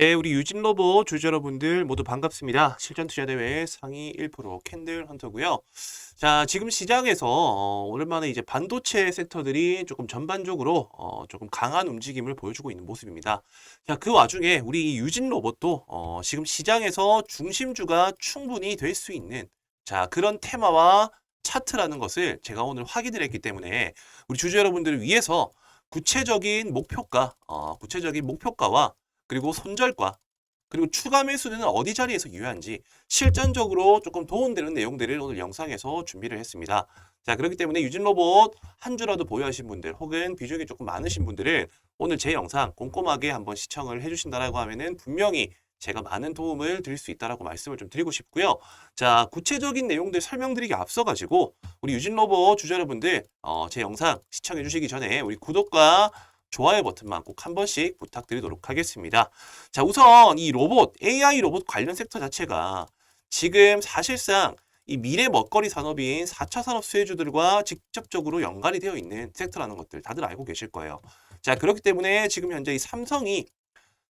네, 우리 유진 로봇 주주 여러분들 모두 반갑습니다. 실전 투자 대회 상위 1% 캔들 헌터고요. 자, 지금 시장에서 어, 오랜만에 이제 반도체 섹터들이 조금 전반적으로 어, 조금 강한 움직임을 보여주고 있는 모습입니다. 자, 그 와중에 우리 이 유진 로봇도 어, 지금 시장에서 중심주가 충분히 될 수 있는 자, 그런 테마와 차트라는 것을 제가 오늘 확인을 했기 때문에 우리 주주 여러분들을 위해서 구체적인 목표가, 어, 구체적인 목표가와 그리고 손절가, 그리고 추가 매수는 어디 자리에서 유효한지 실전적으로 조금 도움되는 내용들을 오늘 영상에서 준비를 했습니다. 자, 그렇기 때문에 유진 로봇 한 주라도 보유하신 분들 혹은 비중이 조금 많으신 분들은 오늘 제 영상 꼼꼼하게 한번 시청을 해주신다라고 하면은 분명히 제가 많은 도움을 드릴 수 있다라고 말씀을 좀 드리고 싶고요. 자, 구체적인 내용들 설명드리기 앞서 가지고 우리 유진 로봇 주주 여러분들 어, 제 영상 시청해 주시기 전에 우리 구독과 좋아요 버튼만 꼭 한 번씩 부탁드리도록 하겠습니다. 자, 우선 이 로봇, AI 로봇 관련 섹터 자체가 지금 사실상 이 미래 먹거리 산업인 4차 산업 수혜주들과 직접적으로 연관이 되어 있는 섹터라는 것들 다들 알고 계실 거예요. 자, 그렇기 때문에 지금 현재 이 삼성이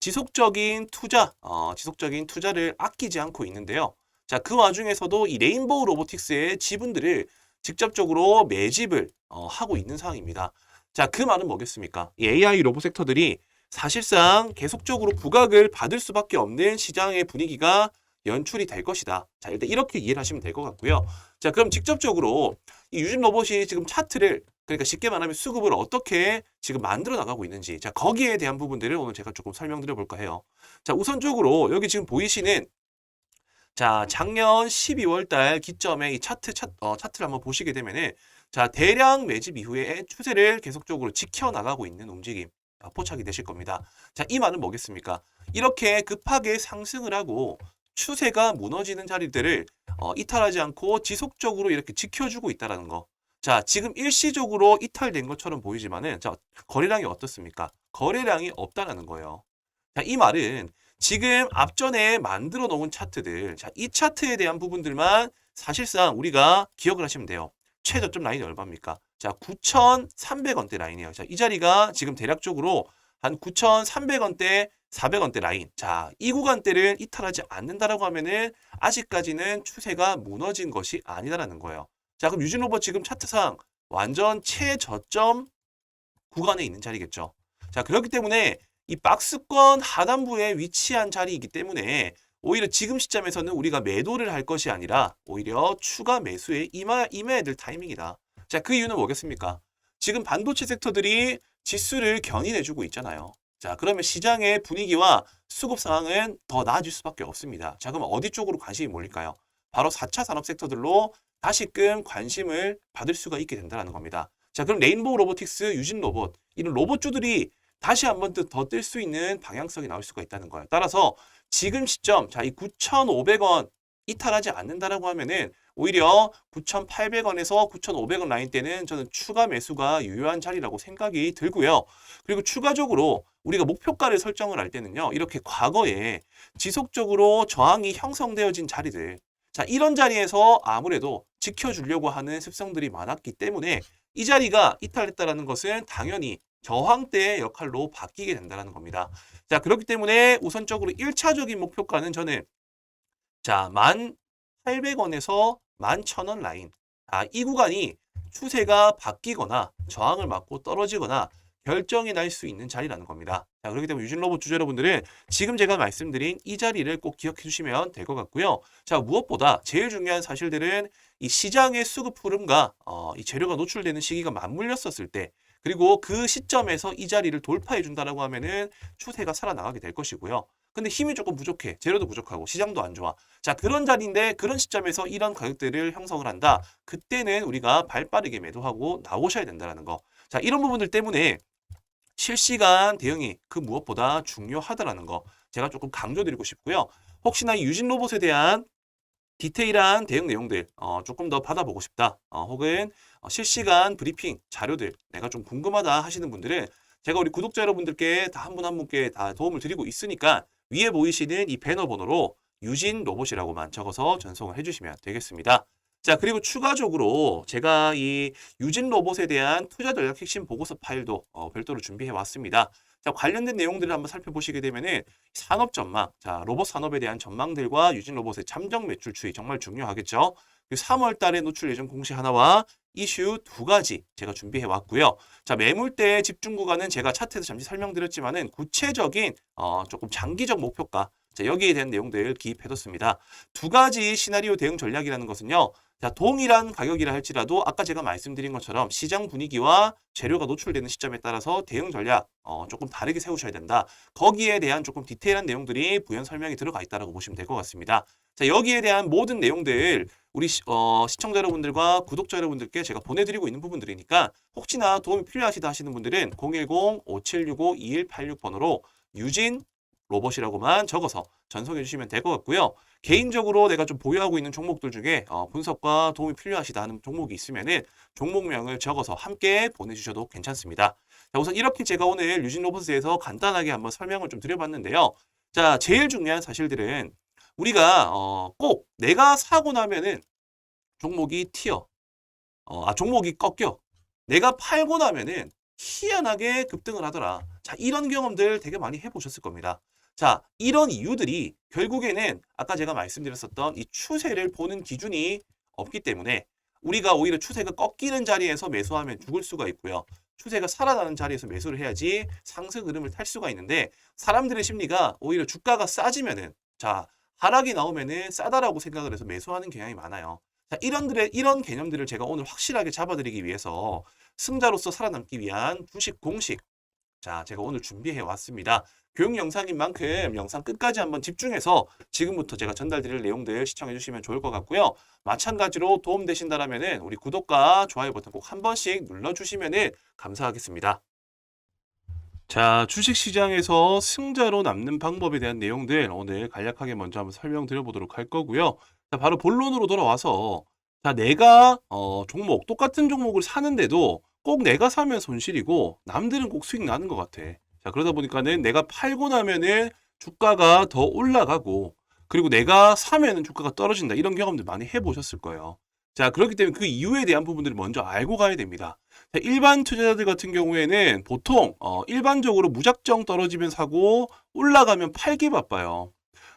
지속적인 투자, 어, 지속적인 투자를 아끼지 않고 있는데요. 자, 그 와중에서도 이 레인보우 로보틱스의 지분들을 직접적으로 매집을 어, 하고 있는 상황입니다. 자, 그 말은 뭐겠습니까? 이 AI 로봇 섹터들이 사실상 계속적으로 부각을 받을 수밖에 없는 시장의 분위기가 연출이 될 것이다. 자, 일단 이렇게 이해를 하시면 될 것 같고요. 자, 그럼 직접적으로 이 유진 로봇이 지금 차트를 그러니까 쉽게 말하면 수급을 어떻게 지금 만들어 나가고 있는지 자 거기에 대한 부분들을 오늘 제가 조금 설명드려 볼까 해요. 자 우선적으로 여기 지금 보이시는 자 작년 12월 달 기점에 이 차트 차, 어, 차트를 한번 보시게 되면은 자 대량 매집 이후에 추세를 계속적으로 지켜 나가고 있는 움직임 아, 포착이 되실 겁니다. 자 이 말은 뭐겠습니까? 이렇게 급하게 상승을 하고 추세가 무너지는 자리들을 어, 이탈하지 않고 지속적으로 이렇게 지켜주고 있다라는 거. 자, 지금 일시적으로 이탈된 것처럼 보이지만은 자, 거래량이 어떻습니까? 거래량이 없다라는 거예요. 자, 이 말은 지금 앞전에 만들어 놓은 차트들, 자, 이 차트에 대한 부분들만 사실상 우리가 기억을 하시면 돼요. 최저점 라인이 얼마입니까? 자, 9,300원대 라인이에요. 자, 이 자리가 지금 대략적으로 한 9,300원대, 400원대 라인. 자, 이 구간대를 이탈하지 않는다라고 하면은 아직까지는 추세가 무너진 것이 아니다라는 거예요. 자, 그럼 유진 로봇 지금 차트상 완전 최저점 구간에 있는 자리겠죠. 자, 그렇기 때문에 이 박스권 하단부에 위치한 자리이기 때문에 오히려 지금 시점에서는 우리가 매도를 할 것이 아니라 오히려 추가 매수에 임하, 임해야 될 타이밍이다. 자, 그 이유는 뭐겠습니까? 지금 반도체 섹터들이 지수를 견인해주고 있잖아요. 자, 그러면 시장의 분위기와 수급 상황은 더 나아질 수밖에 없습니다. 자, 그럼 어디 쪽으로 관심이 몰릴까요? 바로 4차 산업 섹터들로 다시금 관심을 받을 수가 있게 된다는 겁니다. 자, 그럼 레인보우 로보틱스, 유진 로봇, 이런 로봇주들이 다시 한 번 더 뜰 수 있는 방향성이 나올 수가 있다는 거예요. 따라서 지금 시점, 자, 이 9,500원 이탈하지 않는다라고 하면은 오히려 9,800원에서 9,500원 라인 때는 저는 추가 매수가 유효한 자리라고 생각이 들고요. 그리고 추가적으로 우리가 목표가를 설정을 할 때는요. 이렇게 과거에 지속적으로 저항이 형성되어진 자리들 자, 이런 자리에서 아무래도 지켜주려고 하는 습성들이 많았기 때문에 이 자리가 이탈했다라는 것은 당연히 저항대의 역할로 바뀌게 된다는 겁니다. 자, 그렇기 때문에 우선적으로 1차적인 목표가는 저는 자, 1,800원에서 11,000원 라인. 아, 이 구간이 추세가 바뀌거나 저항을 맞고 떨어지거나 결정이 날 수 있는 자리라는 겁니다. 자, 그렇기 때문에 유진 로봇 주주 여러분들은 지금 제가 말씀드린 이 자리를 꼭 기억해 주시면 될 것 같고요. 자, 무엇보다 제일 중요한 사실들은 이 시장의 수급 흐름과 어, 이 재료가 노출되는 시기가 맞물렸었을 때 그리고 그 시점에서 이 자리를 돌파해 준다라고 하면은 추세가 살아나가게 될 것이고요. 근데 힘이 조금 부족해. 재료도 부족하고 시장도 안 좋아. 자, 그런 자리인데 그런 시점에서 이런 가격대를 형성을 한다. 그때는 우리가 발 빠르게 매도하고 나오셔야 된다는 거. 자, 이런 부분들 때문에 실시간 대응이 그 무엇보다 중요하다라는 거 제가 조금 강조드리고 싶고요. 혹시나 유진 로봇에 대한 디테일한 대응 내용들 어, 조금 더 받아보고 싶다. 어, 혹은 어, 실시간 브리핑 자료들 내가 좀 궁금하다 하시는 분들은 제가 우리 구독자 여러분들께 다 한분한 분께 다 도움을 드리고 있으니까 위에 보이시는 이 배너 번호로 유진 로봇이라고만 적어서 전송을 해주시면 되겠습니다. 자, 그리고 추가적으로 제가 이 유진 로봇에 대한 투자 전략 핵심 보고서 파일도 어, 별도로 준비해 왔습니다. 자, 관련된 내용들을 한번 살펴보시게 되면은 산업 전망, 자, 로봇 산업에 대한 전망들과 유진 로봇의 잠정 매출 추이 정말 중요하겠죠. 3월 달에 노출 예정 공시 하나와 이슈 두 가지 제가 준비해 왔고요. 자, 매물대 집중 구간은 제가 차트에서 잠시 설명드렸지만은 구체적인 어, 조금 장기적 목표가 자, 여기에 대한 내용들 기입해뒀습니다. 두 가지 시나리오 대응 전략이라는 것은요. 자, 동일한 가격이라 할지라도 아까 제가 말씀드린 것처럼 시장 분위기와 재료가 노출되는 시점에 따라서 대응 전략 어, 조금 다르게 세우셔야 된다. 거기에 대한 조금 디테일한 내용들이 부연 설명이 들어가 있다고 보시면 될 것 같습니다. 자, 여기에 대한 모든 내용들 우리 시, 어, 시청자 여러분들과 구독자 여러분들께 제가 보내드리고 있는 부분들이니까 혹시나 도움이 필요하시다 하시는 분들은 010-5765-2186번호로 유진 로봇이라고만 적어서 전송해 주시면 될 것 같고요. 개인적으로 내가 좀 보유하고 있는 종목들 중에 어, 분석과 도움이 필요하시다 하는 종목이 있으면은 종목명을 적어서 함께 보내주셔도 괜찮습니다. 자, 우선 이렇게 제가 오늘 유진 로봇에 대해서 간단하게 한번 설명을 좀 드려봤는데요. 자, 제일 중요한 사실들은 우리가 어, 꼭 내가 사고 나면은 종목이 튀어, 어, 아 종목이 꺾여. 내가 팔고 나면은 희한하게 급등을 하더라. 자, 이런 경험들 되게 많이 해보셨을 겁니다. 자, 이런 이유들이 결국에는 아까 제가 말씀드렸었던 이 추세를 보는 기준이 없기 때문에 우리가 오히려 추세가 꺾이는 자리에서 매수하면 죽을 수가 있고요. 추세가 살아나는 자리에서 매수를 해야지 상승 흐름을 탈 수가 있는데 사람들의 심리가 오히려 주가가 싸지면은 자, 하락이 나오면은 싸다라고 생각을 해서 매수하는 경향이 많아요. 자, 이런들의 이런 개념들을 제가 오늘 확실하게 잡아드리기 위해서 승자로서 살아남기 위한 주식 공식 자, 제가 오늘 준비해 왔습니다. 교육 영상인 만큼 영상 끝까지 한번 집중해서 지금부터 제가 전달드릴 내용들 시청해 주시면 좋을 것 같고요. 마찬가지로 도움 되신다라면은 우리 구독과 좋아요 버튼 꼭 한 번씩 눌러 주시면은 감사하겠습니다. 자, 주식 시장에서 승자로 남는 방법에 대한 내용들 오늘 간략하게 먼저 한번 설명드려 보도록 할 거고요. 자, 바로 본론으로 돌아와서 자, 내가 어, 종목 똑같은 종목을 사는데도 꼭 내가 사면 손실이고 남들은 꼭 수익 나는 것 같아. 자, 그러다 보니까는 내가 팔고 나면은 주가가 더 올라가고 그리고 내가 사면은 주가가 떨어진다. 이런 경험들 많이 해보셨을 거예요. 자, 그렇기 때문에 그 이유에 대한 부분들을 먼저 알고 가야 됩니다. 자, 일반 투자자들 같은 경우에는 보통 어, 일반적으로 무작정 떨어지면 사고 올라가면 팔기 바빠요.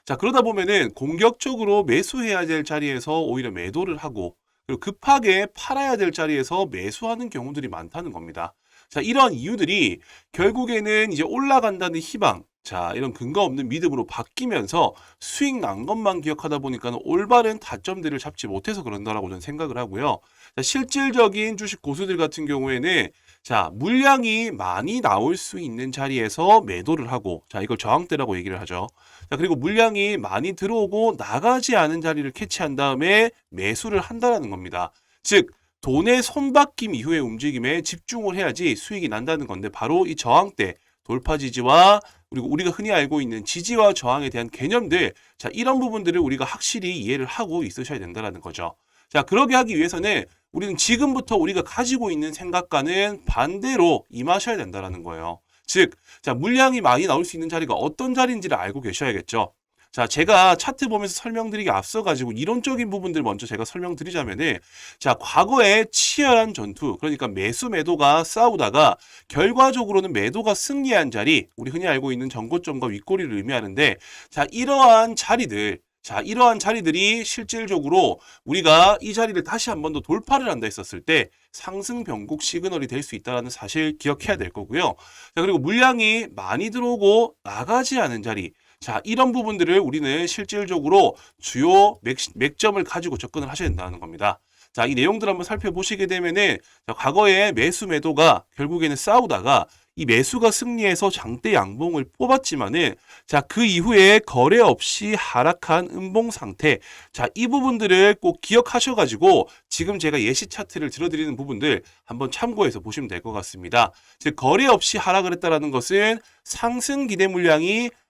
자, 그러다 보면은 공격적으로 매수해야 될 자리에서 오히려 매도를 하고 그리고 급하게 팔아야 될 자리에서 매수하는 경우들이 많다는 겁니다. 자, 이런 이유들이 결국에는 이제 올라간다는 희망, 자, 이런 근거 없는 믿음으로 바뀌면서 수익 난 것만 기억하다 보니까 올바른 다점들을 잡지 못해서 그런다라고 저는 생각을 하고요. 자, 실질적인 주식 고수들 같은 경우에는 자, 물량이 많이 나올 수 있는 자리에서 매도를 하고, 자, 이걸 저항대라고 얘기를 하죠. 자, 그리고 물량이 많이 들어오고 나가지 않은 자리를 캐치한 다음에 매수를 한다라는 겁니다. 즉, 돈의 손바뀜 이후의 움직임에 집중을 해야지 수익이 난다는 건데 바로 이 저항대 돌파 지지와 그리고 우리가 흔히 알고 있는 지지와 저항에 대한 개념들 자 이런 부분들을 우리가 확실히 이해를 하고 있으셔야 된다는 거죠. 자 그러게 하기 위해서는 우리는 지금부터 우리가 가지고 있는 생각과는 반대로 임하셔야 된다는 거예요. 즉, 자 물량이 많이 나올 수 있는 자리가 어떤 자리인지를 알고 계셔야겠죠. 자, 제가 차트 보면서 설명드리기 앞서 가지고 이론적인 부분들 먼저 제가 설명드리자면은, 자, 과거에 치열한 전투, 그러니까 매수 매도가 싸우다가 결과적으로는 매도가 승리한 자리, 우리 흔히 알고 있는 전고점과 윗꼬리를 의미하는데, 자, 이러한 자리들, 자, 이러한 자리들이 실질적으로 우리가 이 자리를 다시 한 번 더 돌파를 한다 했었을 때 상승 변곡 시그널이 될 수 있다는 사실 기억해야 될 거고요. 자, 그리고 물량이 많이 들어오고 나가지 않은 자리, 자, 이런 부분들을 우리는 실질적으로 주요 맥, 맥점을 가지고 접근을 하셔야 된다는 겁니다. 자, 이 내용들 한번 살펴보시게 되면은, 자, 과거에 매수 매도가 결국에는 싸우다가 이 매수가 승리해서 장대 양봉을 뽑았지만은, 자, 그 이후에 거래 없이 하락한 음봉 상태. 자, 이 부분들을 꼭 기억하셔가지고, 지금 제가 예시 차트를 들어드리는 부분들 한번 참고해서 보시면 될 것 같습니다. 즉, 거래 없이 하락을 했다라는 것은 상승 기대 물량이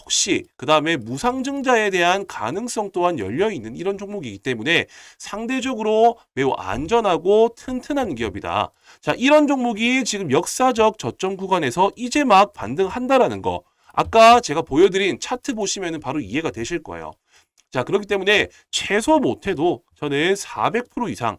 혹시 그 다음에 무상증자에 대한 가능성 또한 열려 있는 이런 종목이기 때문에 상대적으로 매우 안전하고 튼튼한 기업이다. 자, 이런 종목이 지금 역사적 저점 구간에서 이제 막 반등한다라는 거. 아까 제가 보여드린 차트 보시면 바로 이해가 되실 거예요. 자, 그렇기 때문에 최소 못해도 저는 400% 이상